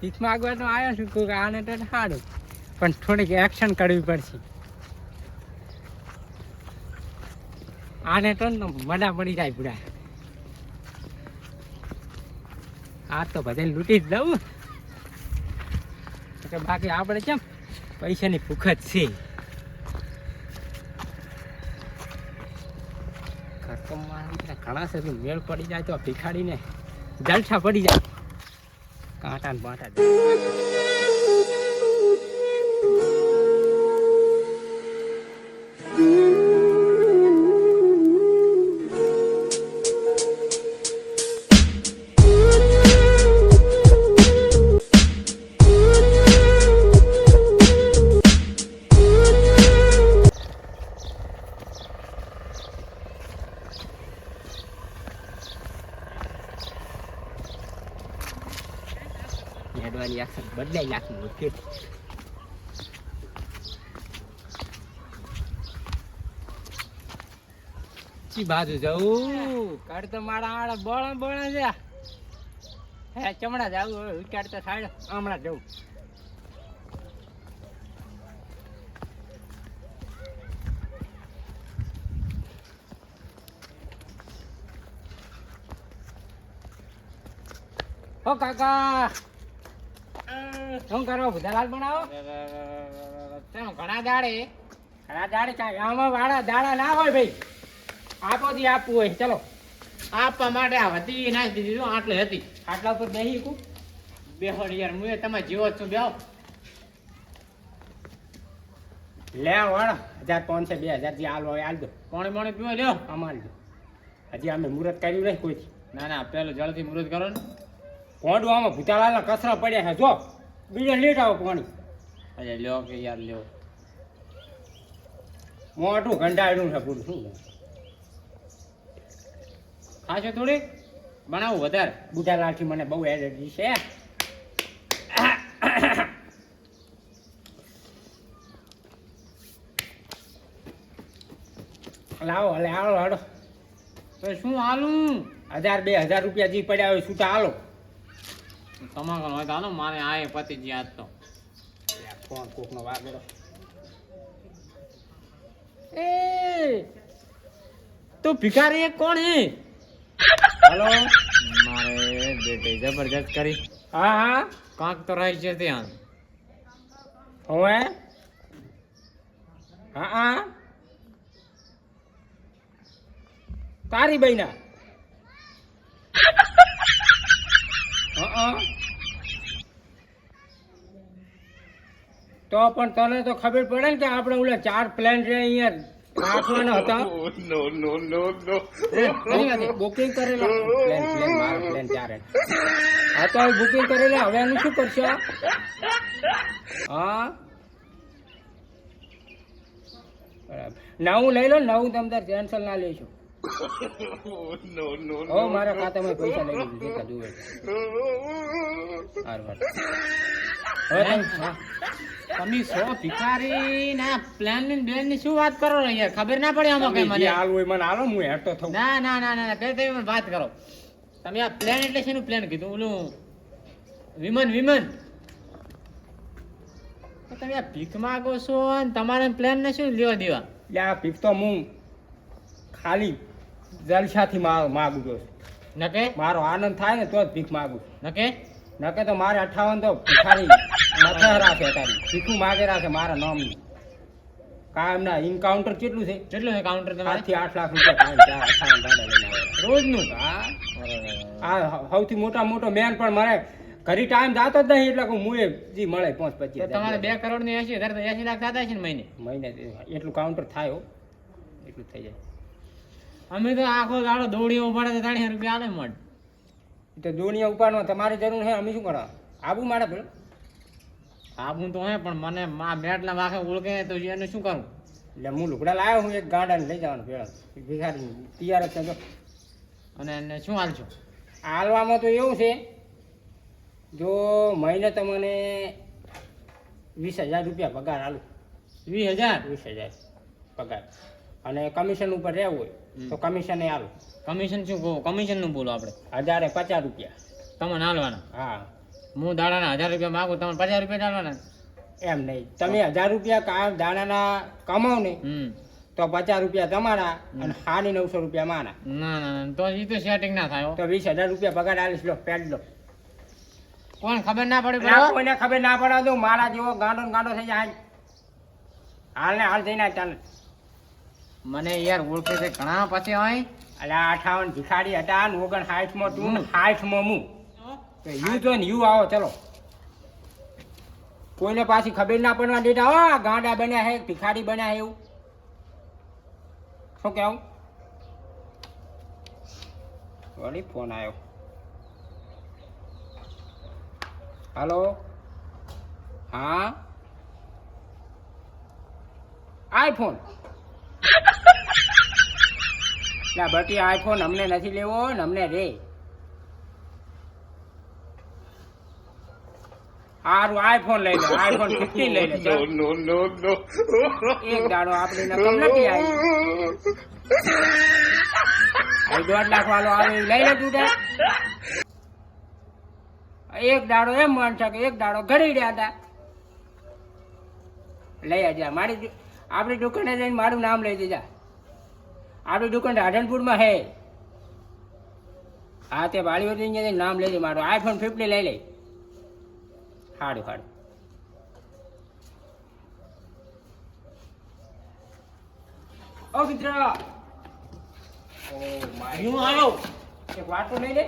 ભીખ માગવા તો આવ્યો છું કોઈક આને તો સારું પણ થોડીક એક્શન કરવી પડશે. આને તો મડા પડી જાય પૂરા. આ તો બધે લૂંટી જ દઉં કે બાકી આપણે કેમ પૈસાની ભૂખ જ છે. ઘણા સુધી મેળ પડી જાય તો ભિખાડીને જલસા પડી જાય. કાંટા ને બાંટા હેડવાની અક્ષર બદલાઈ નાખી ઓકે ચી બાજુ જવું કર તો મારા આડા બળા બળા છે. હે, ચમડા જાવું હવે વિચાર તો થાય હમણાં જવું ઓ કાકા. શું કરો ભૂદાલાલ બનાવો? ઘણા દાડે ઘણા દાડે ગામમાં વાળા દાડા ના હોય ભાઈ. આપો થી આપવું હોય. ચલો આપવા માટે આ હતી નાખી દીધી આટલે હતી. આટલા ઉપર બેસી કુ બેહો ને યાર મુએ તમે જીવો છું. બેહો. લે વાળો હજાર પાંચસો બે હજાર જે હાલ હોય હાલ દો. પાણી પાણી પીવો લ્યો. અમારે દો. હજી અમે મુહૂર્ત કર્યું નહીં કોઈ ના ના પેલું જલ્દી મુહૂર્ત કરો ને. કોંડું આમાં ભૂતાલાલના કચરા પડ્યા છે જો. બીજો લેટ આવો પાણી. અરે લ્યો કે યાર લ્યો. મોટું ગંડાળ્યું છે પૂરું શું ખાશો થોડી? બનાવું વધારે. બુધાલાલથી મને બહુ એલર્જી છે. લાવો હલે હાલો હાલો. તો શું હાલું? હજાર બે હજાર રૂપિયા જે પડ્યા હોય છૂટા હાલો. તમાકલ હોય તો મારે આ પતિ આજ તો. કોણ કોકનો વાગેલો એ તો ભિખારી કોણ હે? હલો મારે બેટે જબરજસ્ત કરી. હા હા. કાંક તો રહી છે ત્યાં. હવે. હા હા. તારી બહેના હા તો પણ તને તો ખબર પડે ને કે આપણે ઓલા ચાર પ્લેન છે અહીંયા રાખવાના હતા. બુકિંગ કરેલા. પ્લેન પ્લેન મારા પ્લેન ચાર. હે. હા તો બુકિંગ કરેલા. હવે એનું શું કરશો? હા? નવું લઈ લો નવું તમદાર કેન્સલ ના લેશો. હો મારા ખાતામાં પૈસા લઈ લીધું જોવે છે. હારું, હારું. હવે તમે સો ભિખારી ના પ્લાનની બેનની શું વાત કરો યાર ખબર ના પડે આમાં કઈ મને. હાલ હોય મને હાલો હું હેઠતો થઉં. ના ના ના ના પેલા તમે વાત કરો. તમે આ પ્લાન એટલે શેનું પ્લાન કીધું? ઓલું વિમન વિમન. તમે આ ભીખ માગો છો અને તમારે પ્લાન ને શું લેવા દેવા? એટલે આ ભીખ તો હું ખાલી જલસાથી માગું છું. નકે? મારો આનંદ થાય ને તો જ ભીખ માગું નકે? નકે તો મારે અઠાવન તો ભિખારી માથે રાખે તારી. ભીખું માગે રાખે મારા નામ કાયમ ના ઇન્કાઉન્ટર કેટલું છે? કેટલું છે કાઉન્ટર તમારે? થી આઠ લાખ રૂપિયા કાયમ ચાર અઠાવન દાડા લઈને આવે રોજનું? હા. આ સૌથી મોટા મોટો મેન પણ મારે ઘરી ટાઈમ જાતો જ નહીં એટલે હું મુએ જી મળે પાંચ પચીસ તમારે બે કરોડની એસી હજાર તો એસી લાખ થતા છે ને મહિને? મહિને એટલું કાઉન્ટર થાય એટલું થઈ જાય. અમે તો આખો દાડો દોડીઓ પડે તો ત્રણ રૂપિયા આલે મળ તો દુનિયા ઉપાડવા તમારી જરૂર છે અમે શું કરવા? આવું મારે ભલે આવું તો હે પણ મને મા મેટલા વાખે ઓળખે તો એને શું કરું? એટલે હું લુગડા લાવ્યો હું એક ગાર્ડન લઈ જવાનું ભેળા ભિખારી તૈયાર જ છે અને એને શું હાલશો? હાલવામાં તો એવું છે જો મહિને તમને વીસ હજાર રૂપિયા પગાર હાલું વીસ હજાર? વીસ હજાર પગાર. અને કમિશન ઉપર રહેવું હોય તો કમિશન એ હાલું. કમિશન શું કહો? કમિશનનું બોલો આપણે. હજારે પચાસ રૂપિયા. તમને હાલવાના? હા. હું દાડાના હજાર રૂપિયા માગું તમને પચાસ રૂપિયા ચાલવાના એમ નહીં. તમે હજાર રૂપિયા કા દાણાના કમાવ ને તો પચાસ રૂપિયા તમારા અને સાડી નવસો રૂપિયા મારા. ના ના તો એ તો સેટિંગ ના થાય. તો વીસ હજાર રૂપિયા પગાર આલીશ લો પેડ લો કોણ ખબર ના પડે કોઈને ખબર ના પડે તો મારા જેવો ગાંડો ને ગાંડો થઈ જાય. હાલ ને હાલ થઈને ચાલે. મને યાર ઓળખે છે ઘણા પછી હોય. એટલે અઠાવન ભિખારી હતા ને ઓગણ સાઠમાં તું હાઈઠ સાઠમાં હું. યુ તો ને યુ આવો, ચલો. કોઈને પાછી ખબર ના પડવા દેતા, હો ગાંડા બન્યા હે, ભિખારી બન્યા એવું. શું કેવું? વળી ફોન આવ્યો હલો? હા? આઈફોન ના બટી આઈફોન અમને નથી લેવો ને અમને રે સારું આઈફોન લઈ લે આઈફોન ફિફ્ટીન લઈ લે. એક દાડો આપણે નકમ નથી આવી. દોઢ લાખ વાળો આવે લઈ લે તું એક દાડો એમ માનશે કે એક દાડો ઘડી રહ્યા હતા. લઈ આજે મારી આપણી દુકાને જઈને મારું નામ લઈ દેજા. આપણી દુકાન રાધનપુરમાં હે. હા તે વાળીઓ જઈને નામ લઈ દે મારું આઈફોન ફિફ્ટી લઈ લે. સારું સારું ઓ મિત્ર. ઓ માય હું આવ્યો એક વાત તો લઈ લે.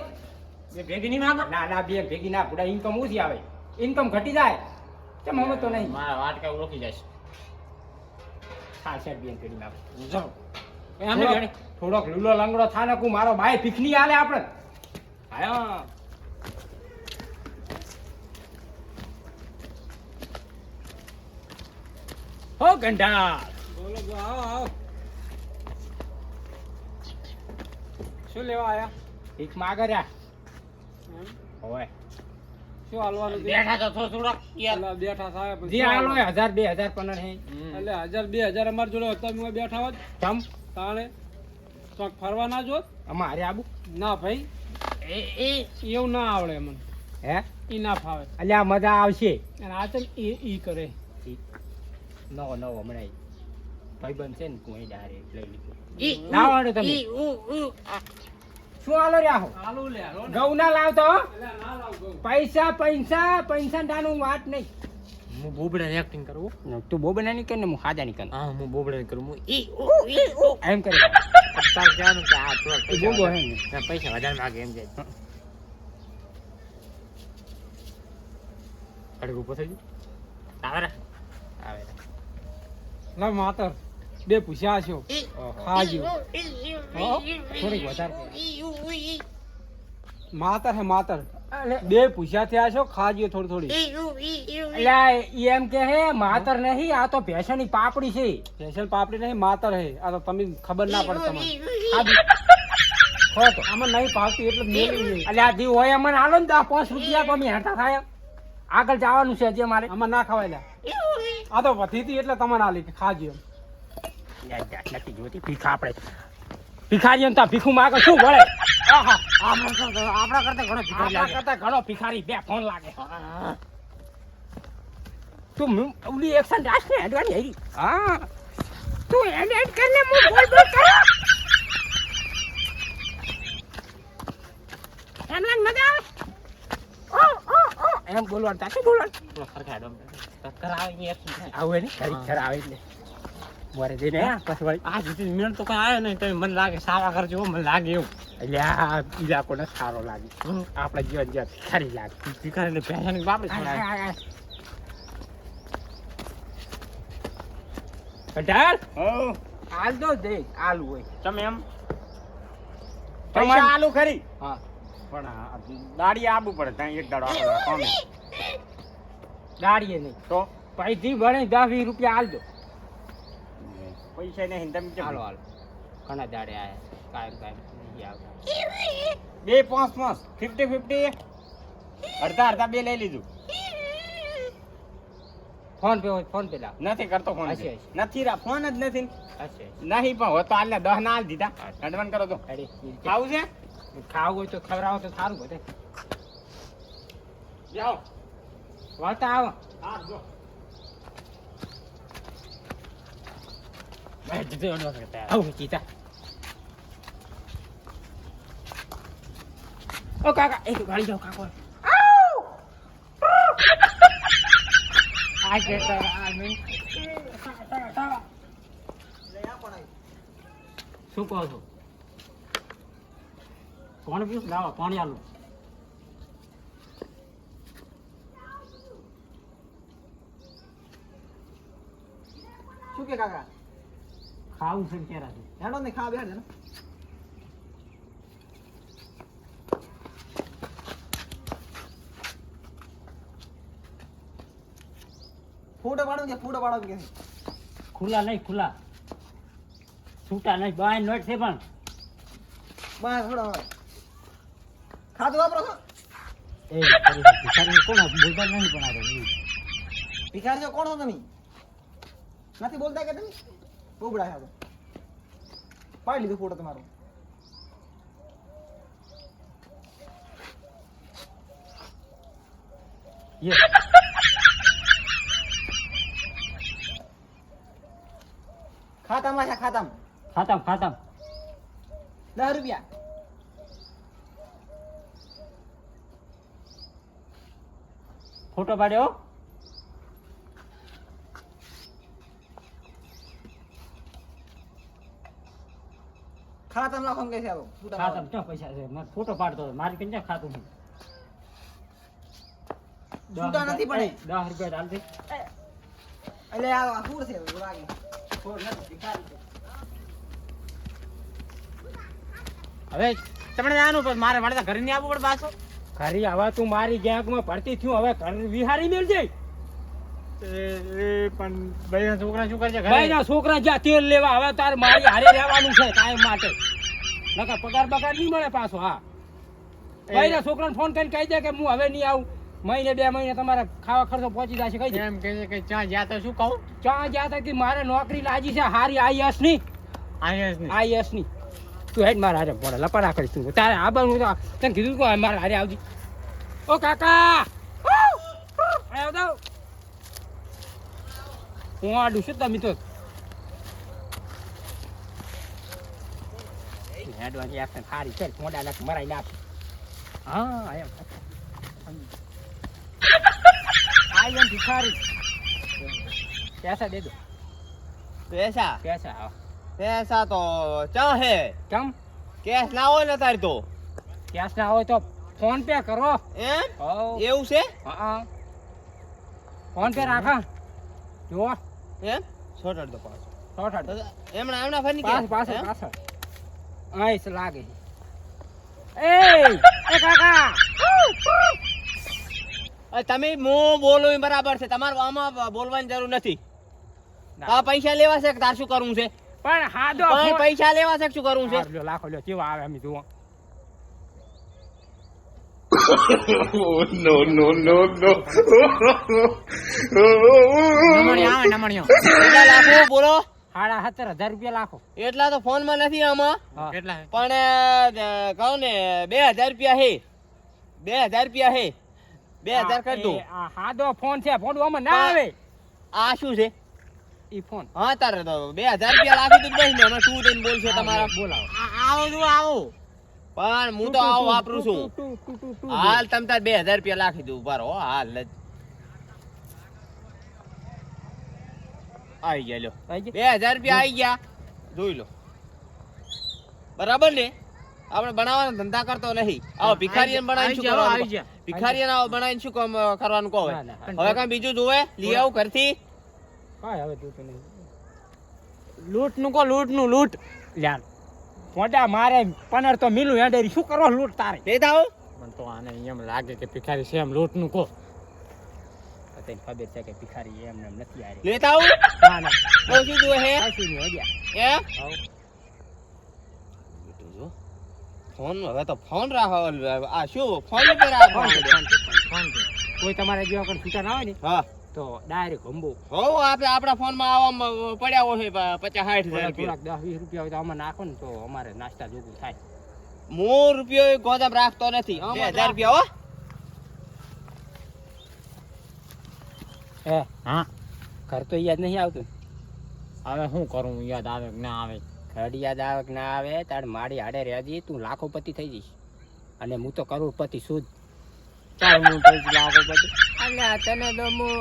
બે ભેગી નહીં માંગો ના ના બે ભેગી ના પૂરા ઇન્કમ ઓછી આવે. ઇન્કમ ઘટી જાય. કેમ હવે તો નહીં? મારા વાટ કઈ ઓળખી જાય સાહેબ બેન કરી નાખ જાઓ. એ આમને થોડોક- લીલો લંગડો થા નાખું મારો ભાઈ ભીખની આલે આપણે. આયા. હો ગંડા બોલો બોલો, આવો આવો. શું લેવા આયા? ભીખ માગર્યા હોય. શું હાલવાનું બેઠા તો યાર. બેઠા થાય પછી. જે હજાર પંદર હે. એટલે હજાર બે હજાર અમાર જોડે હતા તમે બેઠા હોત. તમ તાણે તો ફરવા ના જો અમારે આબુ? ના ભાઈ. એ એ. એવું ના આવડે મને. હે? ઈ ના ફાવે. અલ્યા મજા આવશે. અને આ ચમ ઈ ઈ કરે. નવો નવો હમણાં ભાઈ બનશે ને કોઈ ડારે લઈ લીધું. ઈ ના આવડે તમે. ઈ ઉ ઉ આ. શું આલો રહ્યા આલુ લે ઘઉં ના લાવતો ના પૈસા પૈસા પૈસા દાનું વાત નહીં. હું બોબડા ની એક્ટિંગ કરું તું બોબડા ની કર ને હું હાજા ની કર. હા હું બોબડાની કરું. હું ઈ ઓ ઈ ઓ. એમ કરી તાર કહેવાનું કે આ તો બોબો હે ને. પૈસા વધારે માગે એમ જાય. થઈ ગયો. આવે રે આવે રે. લા માતર. બે પૂછ્યા છો? ખાજો. થોડીક વધારે માતર હે માતર. બે પૂછ્યા થયા છો? ખાજો થોડી થોડી. અલ્યા, એમ કે હે માતર નહીં આ તો ભેંસોની પાપડી છે. ભેસણ પાપડી નહીં માતર હે. આ તો તમે ખબર ના પડે આ ખો આમાં નહીં ભાવતી એટલે મેળવી નહીં અલ્યા, દી હોય અમને હાલો ને દસ પાંચ રૂપિયા તો અમે હેરતા થાય. આગળ જવાનું છે હજી અમારે. આમાં ના ખવાય લ્યા. આ તો વધી હતી એટલે તમને આલી કે ખાજો એમ. નથી જોતી ભીખા આપણે. ભિખારી તો ભીખું માગે શું વળે? આપણા કરતા ઘણો ભિખારી લાગે. કરતા ઘણો ભિખારી બે ફોન લાગે. તું ઓલી એક્શન રાખ ને હેડવાની હેરી હા. તું હેડ હેડ કર ને હું બોલ બોલ કરો. એમ લાગ મજા આવે? ઓ ઓ ઓ એમ બોલવાનું તાકે બોલવાનું. સરખા ડોમ એકઠું થાય. આવું ને ઘડી આવે એટલે. મોરે જઈને પછી વળી આ જીતી મિનિટ તો કઈ આવ્યો નહીં તમે મને લાગે સારા કરજો મને લાગે એવું. એટલે આ બીજા કોને સારો લાગે. આપણે જીવન જીવન લાગે. ભિખારી બાપડી હાલ તો દે આલુ હોય. તમે એમ? તમારે- પૈસા આલુ ખરી? હા. પણ દાડી આબુ પડે ત્યાં એક દાડો આપણે કોમે ગાડીએ નહીં. તો? પૈથી ભણે દસ વીસ રૂપિયા દો. પૈસા નહીં તમે કેમ હાલો ઘણા દાડે આયા કાયમ કાયમ. નહીં આવતા બે પાંચ પાંચ. Fifty fifty. અડધા અડધા બે લઈ લીધું. ફોન પે હોય ફોન પે લાવ નથી કરતો ફોન હશે. નથી રા ફોન જ નથી. નહીં પણ હોત તો આલે દહ ના આલ દીધા. અડવાન કરો તો. ખાવું છે? ખાવું હોય તો ખવડાવો તો સારું બધે. જાઓ. વળતા આવો. હા જો. આવું ચીતા ઓ કાકા એક ગાડી જાઓ કાકો આ કે તો આ મી શું કહો છો કોણ પીસ લાવો પાણી આલું શું કે કાકા? ખાવું છે ક્યારે હેડો ને ખાવા બેડ ને. ફૂટો પાડો કે ફૂટો પાડો કે? ખુલ્લા નહીં ખુલ્લા. છૂટા નહીં બાય નોટ છે પણ. બાય થોડો ખાધું વાપરો છો? એ ભિખારી કોણ બોલતા નહીં પણ આ ભિખારી કોણ છો તમે? નથી બોલતા કે તમે? બોબડા છો પાડી લીધું ફોટો તમારો. ખાતામ આશા ખાતામાં. ખાતમ ખાતમ. દસ રૂપિયા. ફોટો પાડ્યો ખાતામાં નાખો કે છે આવો? ખાતમ ક્યાં પૈસા છે? મેં ફોટો પાડતો મારી કઈ ક્યાં ખાતું છે? છૂટા નથી પણ એ. દસ રૂપિયા દે એટલે આ આ ફૂડ છે નથી ભિખારી હવે તમને આનું પણ મારે મારે ઘરે નહીં આવવું પડે પાછો. ઘરે હવે તું મારી ગેંગમાં ભરતી થયું હવે ઘર વિહારી મેળજે ભાઈ છોકરા શું કરે ભાઈ ના છોકરા જ્યાં તેલ લેવા હવે તારે મારી હારે રહેવાનું છે કાયમ માટે. નકા પગાર બગાર નહીં મળે પાછો હા. ભાઈ ના છોકરાને ફોન કરીને કહી દે કે હું હવે નહીં આવું. મહિને બે મહિને તમારે ખાવા ખર્ચો પહોંચી જશે કહી દે. એમ કહે છે કે ચા જ્યાં તો શું કહું? ચા જ્યાં તક મારે નોકરી લાજી છે હારી આઈએસની. આઈએસની. આઈએસની. તું હેડ મારા હારે ભોળા લપડા કરીશ તું. તારે આ હું તો તને કીધું કે મારા હારે આવજી. ઓ કાકા આવ દો હું આડું છું તમે તો હેડવાની એક્શન સારી છે મોડા નાખ મરાઈ નાખ. હા એમ. આઈ એમ ભિખારી. પૈસા દે દો. પૈસા? પૈસા હા. પૈસા તો ચા હે. કેમ? કેશ ના હોય ને તારી તો. કેશ ના હોય તો ફોન પે કરો. એમ? એવું છે? હા. ફોન પે રાખા. જુઓ. એમ છોટાડ દો પાછો. શોર્ટ હાટ. એમણા એમણા ફરી પાછળ પાછળ પાછળ આઈસ લાગે. એ એ કાકા. તમે મો બોલો એ બરાબર છે. તમારે આમાં બોલવાની જરૂર નથી. આ પૈસા લેવા છે તાર શું કરવું છે? પણ પૈસા લેવા છે કે શું કરવું છે? લાખો લ્યો કેવા આવે અમે આવે નમણીઓ કેટલા લાખો બોલો સાડા સત્તર હજાર રૂપિયા લાખો એટલા તો ફોનમાં નથી આમાં કેટલા પણ કહું ને બે હજાર રૂપિયા હે બે હજાર રૂપિયા હે બે હજાર કરી દો આ- આ ફોન છે ફોન આમાં ના આવે આ શું છે ઈ ફોન હા તારે તો બે હજાર રૂપિયા લાખો તું બસ ને દઈને બોલશે તમારા બોલાવો આવો તું આવો પણ હું તો આવું વાપરું છું. હાલ તમ તાર બે હજાર રૂપિયા લાખી દઉં. ઊભા રહો હાલ જ. આવી ગયા લો બે હજાર રૂપિયા આવી ગયા. જોઈ લો. બરાબર ને? આપણે બનાવવાના ધંધા કરતો નહીં. આવો ભિખારીને બનાવીને શું કરવાનું? ભિખારી ભિખારીને આવો બનાવીને શું કામ કરવાનું કહો હવે. કાંઈ બીજું જોવે? લઈ આવું ઘરથી. કાંઈ હવે જોતું નહીં. લૂંટનું કો લૂંટનું લૂંટ. લ્યા. મોટા મારે પનર તો મિલું હેડેરી. શું કરો લૂંટ તારે? દે આવો પણ તો આને એમ લાગે કે ભિખારી છે એમ લૂંટનું કો તને ખબર છે કે ભિખારી એમ એમ નથી આવી લેતા આવું ના ના. બહુ કીધું હે. કશું નહીં હેડ્યા એ. જો. ફોન હવે તો ફોન રાખો આ શું ફોન પર રાખો ફોન ફોન. કોઈ તમારે જેવા કોઈ ના હોય ને? હા. તો ડાયરેક્ટ હંબો હો આપણે આપણા ફોનમાં આવામાં પડ્યા હોય પ- પચાસ સાઠ હજાર થોડાક રૂપિયા થોડાક દસ વીસ રૂપિયા હોય તો આમાં નાખો ને તો અમારે નાસ્તા જોગું થાય. 哦 हाँ, 啊 મોં રૂપિયો એ ગોદામ રાખતો નથી બે હજાર રૂપિયા હો બેટું જો ફોન હવે તો ફોન રાખો હવે આ શું ફોન ઉપર રાખો ના, ના. PhonePe PhonePe PhonePe કોઈ તમારે જેવા કોઈ છૂટા ના હોય ને તો અમારે નાસ્તા જોગું થાય ડાયરેક્ટ હંબો બે હજાર રૂપિયા હો હે હા ઘર તો યાદ નહીં આવતું હવે શું કરું યાદ આવે કે ના આવે ઘર યાદ આવે કે ના આવે તાર મારી હાડે રહેજી તું લાખોપતિ થઈ જઈશ અને હું તો કરોડપતિ શુદ્ધ ચાલ હું થઈ પછી અલ્યા તને તો હું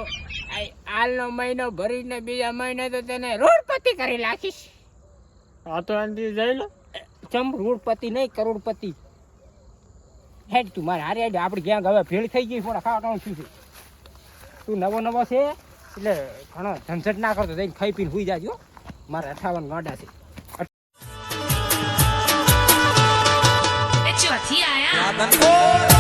હાલનો મહિનો ભરીને બીજા મહિને તો તને રોડપતિ કરી નાખીશ. આ તો એનાથી જઈ લો. ચમ રોડપતિ નહીં કરોડપતિ. હેડ તું મારે હારે હેડ આપણે ક્યાંક હવે ભેળ થઈ ગઈ પણ ખાવાનું શું છે તું નવો નવો છે એટલે ઘણો ઝંઝટ ના કરતો જઈને ખાઈ પીને સુઈ જાજો મારે અઠાવન ગાંડા છે. ચોથી આયા.